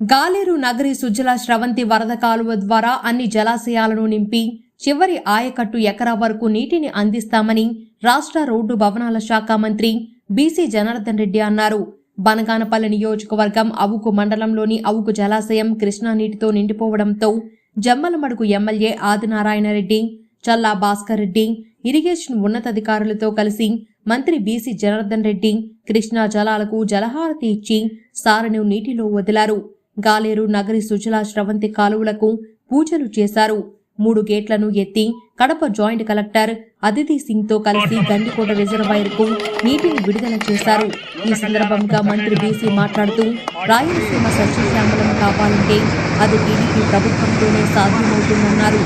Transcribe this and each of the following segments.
గాలేరు నగరి సుజల స్రవంతి వరద కాలువ ద్వారా అన్ని జలాశయాలను నింపి చివరి ఆయకట్టు ఎకరా వరకు నీటిని అందిస్తామని రాష్ట్ర రోడ్డు భవనాల శాఖ మంత్రి బీసీ జనార్దన్ రెడ్డి అన్నారు. బనగానపల్లి నియోజకవర్గం అవుకు మండలంలోని అవుకు జలాశయం కృష్ణా నీటితో నిండిపోవడంతో జమ్మలమడుగు ఎమ్మెల్యే ఆదినారాయణ రెడ్డి చల్లా భాస్కర్ రెడ్డి ఇరిగేషన్ ఉన్నతాధికారులతో కలిసి మంత్రి బీసీ జనార్దన్ రెడ్డి కృష్ణా జలాలకు జలహారతి ఇచ్చి సారను నీటిలో వదిలారు. గాలేరు నగరి సుజలా స్రవంతి కాలువలకు పూజలు చేశారు. మూడు గేట్లను ఎత్తి కడప జాయింట్ కలెక్టర్ అదితి సింగ్తో కలిసి గండికోట రిజర్వాయర్కు నీటిని విడుదల చేశారు. ఈ సందర్భంగా మంత్రి బీసీ మాట్లాడుతూ రాయలసీమ సస్యశ్యామలం కావాలంటే అది టీడీపీ ప్రభుత్వంతోనే సాధ్యమవుతుందన్నారు.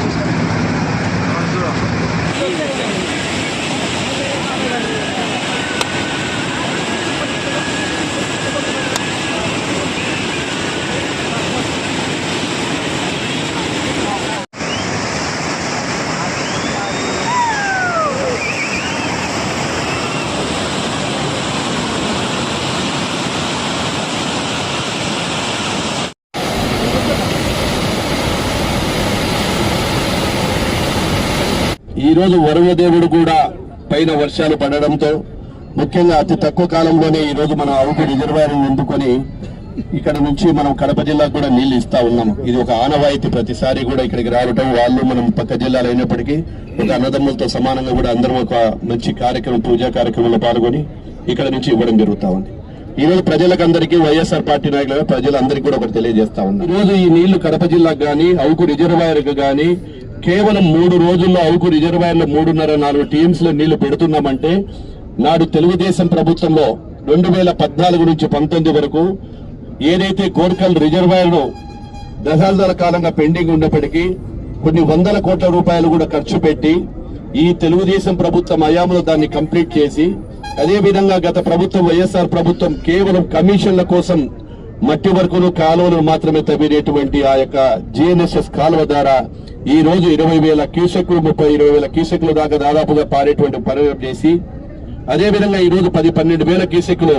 ఈరోజు రోజు వరుణదేవుడు కూడా పైన వర్షాలు పడడంతో ముఖ్యంగా అతి తక్కువ కాలంలోనే ఈ రోజు మనం అరకు రిజర్వాయర్ నింపుకొని ఇక్కడ నుంచి మనం కడప జిల్లాకు కూడా నీళ్ళు ఇస్తా ఉన్నాం. ఇది ఒక ఆనవాయితీ ప్రతిసారి కూడా ఇక్కడికి రావటం వాళ్ళు మనం పక్క జిల్లాలు అయినప్పటికీ ఒక అన్నదమ్ములతో సమానంగా కూడా అందరం ఒక మంచి కార్యక్రమం పూజా కార్యక్రమంలో పాల్గొని ఇక్కడ నుంచి ఇవ్వడం జరుగుతా ఉంది. ఈ రోజు ప్రజలకందరికీ వైఎస్ఆర్ పార్టీ నాయకులుగా ప్రజలందరికీ కూడా ఒకటి తెలియజేస్తా ఉంది ఈరోజు రోజు ఈ నీళ్ళు కడప జిల్లాకు కానీ అవుకు రిజర్వాయర్కు కానీ కేవలం మూడు రోజుల్లో అవుకు రిజర్వాయర్లు మూడున్నర నాలుగు టీమ్స్లో నీళ్ళు పెడుతున్నామంటే నాడు తెలుగుదేశం ప్రభుత్వంలో రెండు వేల పద్నాలుగు నుంచి పంతొమ్మిది వరకు ఏదైతే గోర్కల్ రిజర్వాయర్ను దశాబ్దాల కాలంగా పెండింగ్ ఉన్నప్పటికీ కొన్ని వందల కోట్ల రూపాయలు కూడా ఖర్చు పెట్టి ఈ తెలుగుదేశం ప్రభుత్వం హయాంలో దాన్ని కంప్లీట్ చేసి అదేవిధంగా గత ప్రభుత్వం వైఎస్ఆర్ ప్రభుత్వం కేవలం కమిషన్ల కోసం మట్టి వరకును కాలువలు మాత్రమే తవ్వినటువంటి ఆ యొక్క జిఎన్ఎస్ఎస్ కాలువ ద్వారా ఈ రోజు ఇరవై వేల క్యూసెక్లు ముప్పై ఇరవై వేల క్యూసెక్లు దాకా దాదాపుగా పారేటువంటి పని చేసి అదే విధంగా ఈ రోజు పది పన్నెండు వేల క్యూసెక్లు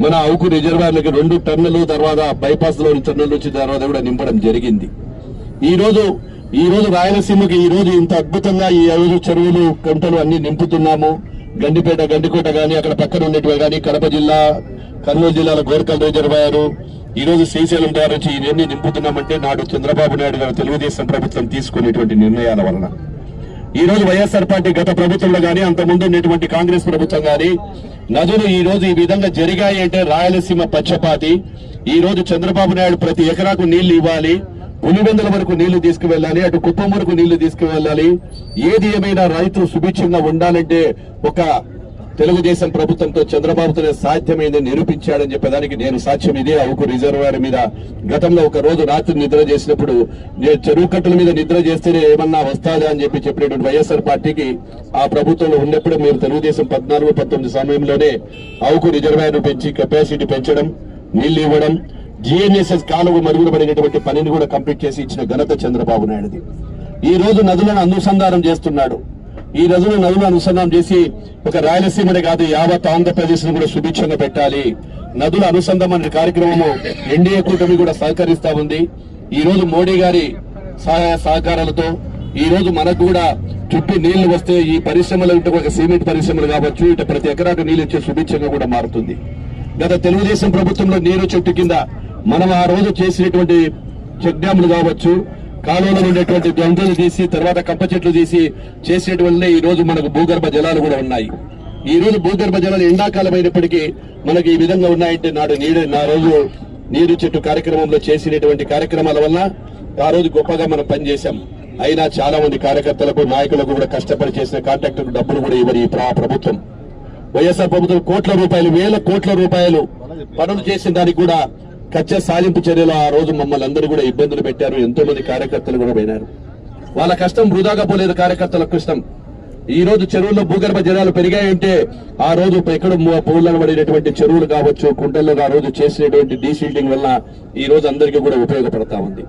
మన అవుకు రిజర్వాయర్లకి రెండు టన్నులు తర్వాత బైపాస్లో టన్నుల నుంచి తర్వాత కూడా నింపడం జరిగింది. ఈ రోజు ఈ రోజు రాయలసీమకి ఈ రోజు ఇంత అద్భుతంగా ఈ రోజు చెరువులు కంటలు అన్ని నింపుతున్నాము. గండిపేట గండికోట కానీ అక్కడ పక్కన ఉండేటివి కానీ కడప జిల్లా కర్నూలు జిల్లాల గోర్కల్ రిజర్వాయరు ఈ రోజు శ్రీశైలం ద్వారా నుంచి ఇవన్నీ నింపుతున్నామంటే నాడు చంద్రబాబు నాయుడు గారు తెలుగుదేశం ప్రభుత్వం తీసుకునేటువంటి నిర్ణయాల వలన. ఈ రోజు వైఎస్ఆర్ పార్టీ గత ప్రభుత్వంలో కానీ అంత ముందు ఉన్నటువంటి కాంగ్రెస్ ప్రభుత్వం కానీ నదులు ఈ రోజు ఈ విధంగా జరిగాయి అంటే రాయలసీమ పచ్చపాతి ఈ రోజు చంద్రబాబు నాయుడు ప్రతి ఎకరాకు నీళ్ళు ఇవ్వాలి. పులివెందుల వరకు నీళ్ళు తీసుకువెళ్ళాలి. అటు కుప్పం వరకు నీళ్ళు తీసుకువెళ్ళాలి. ఏది ఏమైనా రైతు సుభిక్షంగా ఉండాలంటే ఒక తెలుగుదేశం ప్రభుత్వంతో చంద్రబాబుతోనే సాధ్యమైంది నిరూపించాడని చెప్పేదానికి నేను సాక్ష్యం ఇదే. అవుకు రిజర్వాయర్ మీద గతంలో ఒక రోజు రాత్రి నిద్ర చేసినప్పుడు నేను చెరువు కట్టల మీద నిద్ర చేస్తేనే ఏమన్నా వస్తాదా అని చెప్పి చెప్పినటువంటి వైఎస్ఆర్ పార్టీకి ఆ ప్రభుత్వంలో ఉన్నప్పుడు మీరు తెలుగుదేశం పద్నాలుగు పంతొమ్మిది సమయంలోనే అవుకు రిజర్వాయర్ పెంచి కెపాసిటీ పెంచడం నీళ్ళు ఇవ్వడం జిఎన్ఎస్ఎస్ కాలువ మరుగునబడినటువంటి పనిని కూడా కంప్లీట్ చేసి ఇచ్చిన ఘనత చంద్రబాబు నాయుడుది. ఈ రోజు నదులను అనుసంధానం చేస్తున్నాడు. ఈ రోజున నదులు అనుసంధానం చేసి ఒక రాయలసీమనే కాదు యావత్ ఆంధ్రప్రదేశ్ను కూడా సుభిక్షంగా పెట్టాలి. నదుల అనుసంధానం అనే కార్యక్రమము ఎన్డీఏ కూటమి కూడా సహకరిస్తా ఉంది. ఈ రోజు మోడీ గారి సహాయ సహకారాలతో ఈ రోజు మనకు కూడా చుట్టూ నీళ్ళు వస్తే ఈ పరిశ్రమలు ఇటు ఒక సిమెంట్ పరిశ్రమలు కావచ్చు ఇటు ప్రతి ఎకరాకు నీళ్ళు ఇచ్చే సుభిక్షంగా కూడా మారుతుంది. గత తెలుగుదేశం ప్రభుత్వంలో నీరు చెట్టు కింద మనం ఆ రోజు చేసినటువంటి చెక్ డ్యాములు కావచ్చు కాలువలో ఉండేటువంటి గంతులు తీసి తర్వాత కప్ప చెట్లు తీసి చేసినటువంటి ఈ రోజు మనకు భూగర్భ జలాలు కూడా ఉన్నాయి. ఈ రోజు భూగర్భ జలాలు ఎండాకాలం అయినప్పటికీ మనకి ఈ విధంగా ఉన్నాయంటే నాడు నీరు నా రోజు నీరు చెట్టు కార్యక్రమంలో చేసినటువంటి కార్యక్రమాల వల్ల ఆ రోజు గొప్పగా మనం పనిచేశాం. అయినా చాలా మంది కార్యకర్తలకు నాయకులకు కూడా కష్టపడి చేసిన కాంట్రాక్టర్కు డబ్బులు కూడా ఇవ్వని ఈ ప్రభుత్వం. వైఎస్ఆర్ ప్రభుత్వం కోట్ల రూపాయలు వేల కోట్ల రూపాయలు పనులు చేసిన దానికి కూడా కచ్చ సాధింపు చర్యలు ఆ రోజు మమ్మల్ని అందరూ కూడా ఇబ్బందులు పెట్టారు. ఎంతో మంది కార్యకర్తలు కూడా పోయినారు. వాళ్ళ కష్టం వృధాగా పోలేదు కార్యకర్తల కష్టం. ఈ రోజు చెరువుల్లో భూగర్భ జలాలు పెరిగాయంటే ఆ రోజు ఎక్కడ పూలను పడినటువంటి చెరువులు కావచ్చు కుంటల్లో ఆ రోజు చేసినటువంటి డీసీల్టింగ్ వల్ల ఈ రోజు అందరికీ కూడా ఉపయోగపడతా ఉంది.